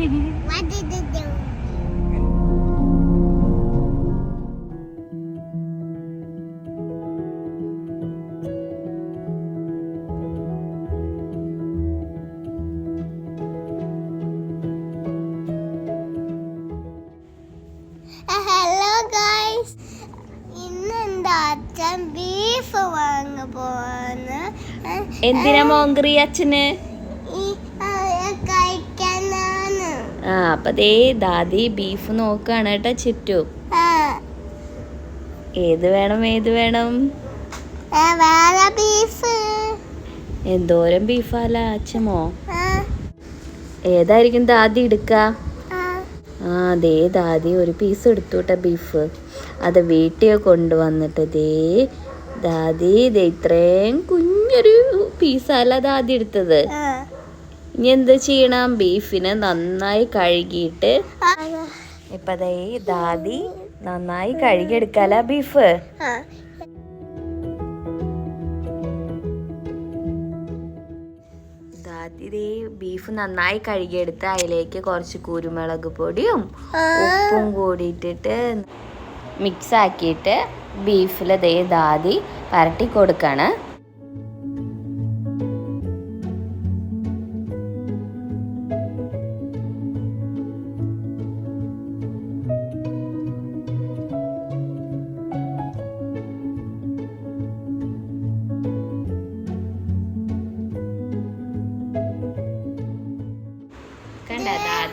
What did you do? Hello guys ഇന്ന് എന്താ അച്ഛൻ ബീഫ് വാങ്ങ പോവാന്ന്? എന്തിനാ മോങ്കറി അച്ഛന്? ആ അപ്പൊ ദേ ദാദി ബീഫ് നോക്കാണ് കേട്ടോ ചുറ്റു. ഏത് വേണം ഏത് വേണം? ബീഫ് എന്തോരം ബീഫാല അച്ഛമോ ഏതായിരിക്കും ദാദി എടുക്ക? ആ, അതേ ദേ ദാദി ഒരു പീസ് എടുത്തു കേട്ടോ ബീഫ് അത് വീട്ടിൽ കൊണ്ടുവന്നിട്ട് ദേ ദാദി ദേ ഇത്രയും കുഞ്ഞൊരു പീസാല ദാദി എടുത്തത്. ഇനി എന്ത് ചെയ്യണം? ബീഫിനെ നന്നായി കഴുകിയിട്ട് ആ, ഇപ്പൊ ദേ ദാദി നന്നായി കഴുകിയെടുക്കാല ബീഫ്. ദേ ബീഫ് നന്നായി കഴുകിയെടുത്ത് അതിലേക്ക് കുറച്ച് കുരുമുളക് പൊടിയും ഉപ്പും കൂടിയിട്ടിട്ട് മിക്സ് ആക്കിയിട്ട് ബീഫിൽ ദേ ദാദി പരട്ടി കൊടുക്കാണ്.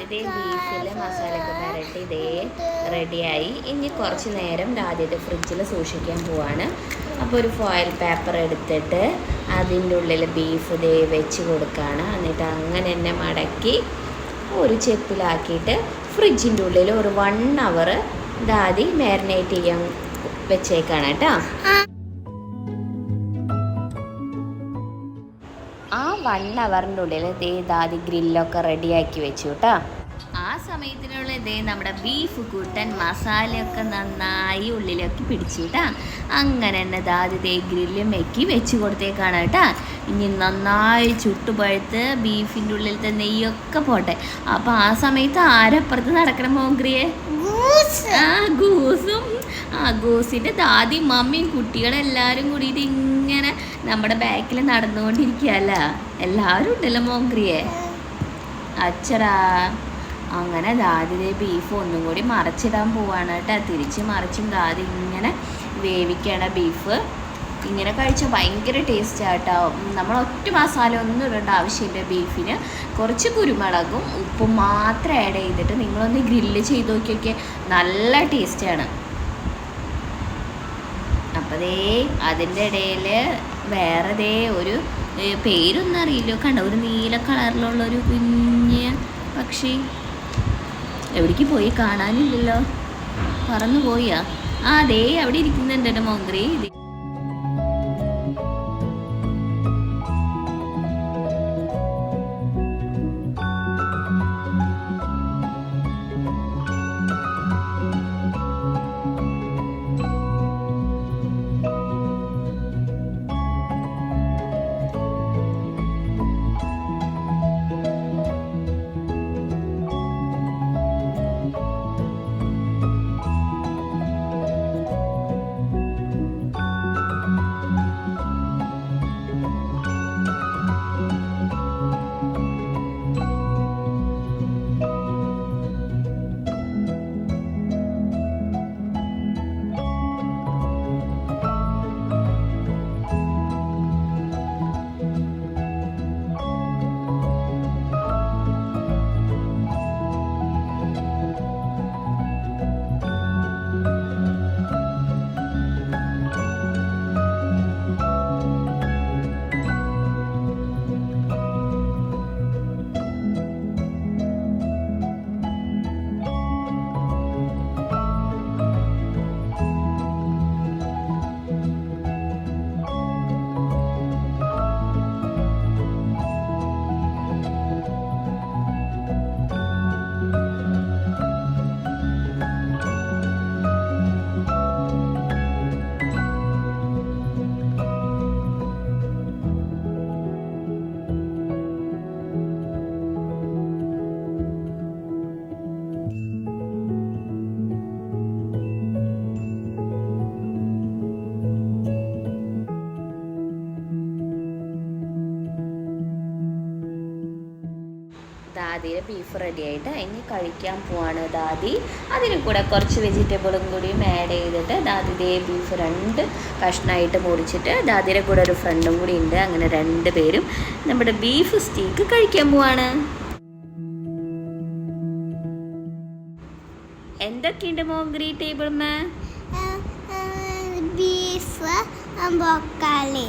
ആദ്യത്തെ ബീഫിൽ മസാലയൊക്കെ പരട്ടി ഇതേ റെഡിയായി. ഇനി കുറച്ച് നേരം ആദ്യത്തെ ഫ്രിഡ്ജിൽ സൂക്ഷിക്കാൻ പോവാണ്. അപ്പോൾ ഒരു ഫോയിൽ പേപ്പർ എടുത്തിട്ട് അതിന്റെ ഉള്ളിൽ ബീഫ് ഇതേ വെച്ച് കൊടുക്കുകയാണ് എന്നിട്ട് അങ്ങനെ തന്നെ മടക്കി ഒരു ചെപ്പിലാക്കിയിട്ട് ഫ്രിഡ്ജിന്റെ ഉള്ളിൽ ഒരു വൺ അവർ ദാദി മാരിനേറ്റ് ചെയ്യാൻ വെച്ചേക്കാണ് കേട്ടോ. വൺ അവറിന്റെ ഉള്ളിൽ ദേ ദാദി ഗ്രില്ലൊക്കെ റെഡിയാക്കി വെച്ചു കേട്ടോ ആ സമയത്തിനുള്ളിൽ ദേ നമ്മുടെ ബീഫ് കൂട്ടൻ മസാലയൊക്കെ നന്നായി ഉള്ളിലൊക്കെ പിടിച്ചു കേട്ടാ അങ്ങനെ തന്നെ ദാദി ദേ മെക്കി വെച്ച് കൊടുത്തേക്കാണ് കേട്ടാ ഇനി നന്നായി ചുട്ടുപഴുത്ത് ബീഫിന്റെ ഉള്ളിലത്തെ നെയ്യൊക്കെ പോട്ടെ. അപ്പോൾ ആ സമയത്ത് ആരപ്പുറത്ത് നടക്കണം മോഗ്രിയെ ഗൂസും ആ ഗൂസിന്റെ ദാദി മമ്മിയും കുട്ടികളെല്ലാരും കൂടിയിട്ട് ഇങ്ങനെ നമ്മുടെ ബാക്കിൽ നടന്നുകൊണ്ടിരിക്കുകയല്ല. എല്ലാരും ഉണ്ടല്ലോ മോങ്ക്രിയെ? അച്ചടാ അങ്ങനെ ദാദിയുടെ ബീഫ് ഒന്നും കൂടി മറച്ചിടാൻ പോവാണ് കേട്ടോ. തിരിച്ച് മറിച്ചും ദാദി ഇങ്ങനെ വേവിക്കണ ബീഫ് ഇങ്ങനെ കഴിച്ചാൽ ഭയങ്കര ടേസ്റ്റ് ആട്ടോ നമ്മൾ ഒറ്റ മസാല ഒന്നും ഇടേണ്ട ആവശ്യമില്ല ബീഫിന് കുറച്ച് കുരുമുളകും ഉപ്പും മാത്രം ആഡ് ചെയ്തിട്ട് നിങ്ങളൊന്ന് ഗ്രില്ല് ചെയ്ത് നോക്കിയൊക്കെ നല്ല ടേസ്റ്റാണ് അപ്പോൾ ദേ അതിന്റെ ഇടയിൽ വേറെ ദേ ഒരു പേരൊന്നും അറിയില്ലോ. കണ്ട ഒരു നീല കളറിലുള്ള ഒരു കുഞ്ഞ് പക്ഷി. എവിടേക്ക് പോയി? കാണാനില്ലല്ലോ. പറന്നു പോയാ. ആ ദേ അവിടെ ഇരിക്കുന്നുണ്ട് എന്റെ മോങ്ക്രി ബീഫ് റെഡി ആയിട്ട് ഇനി കഴിക്കാൻ പോവാണ് ദാദി. അതിന് കൂടെ കുറച്ച് വെജിറ്റബിളും കൂടിയും ആഡ് ചെയ്തിട്ട് ദാദിയുടെ ബീഫ് രണ്ട് കഷ്ണമായിട്ട് മുറിച്ചിട്ട് ദാദിയുടെ കൂടെ ഒരു ഫ്രണ്ടും കൂടി ഉണ്ട്. അങ്ങനെ രണ്ട് പേരും നമ്മുടെ ബീഫ് സ്റ്റീക്ക് കഴിക്കാൻ പോവാണ്. എന്തൊക്കെയുണ്ട് മോഗ്രി ടേബിൾ മാ? ബീഫ് ബൊക്കാളി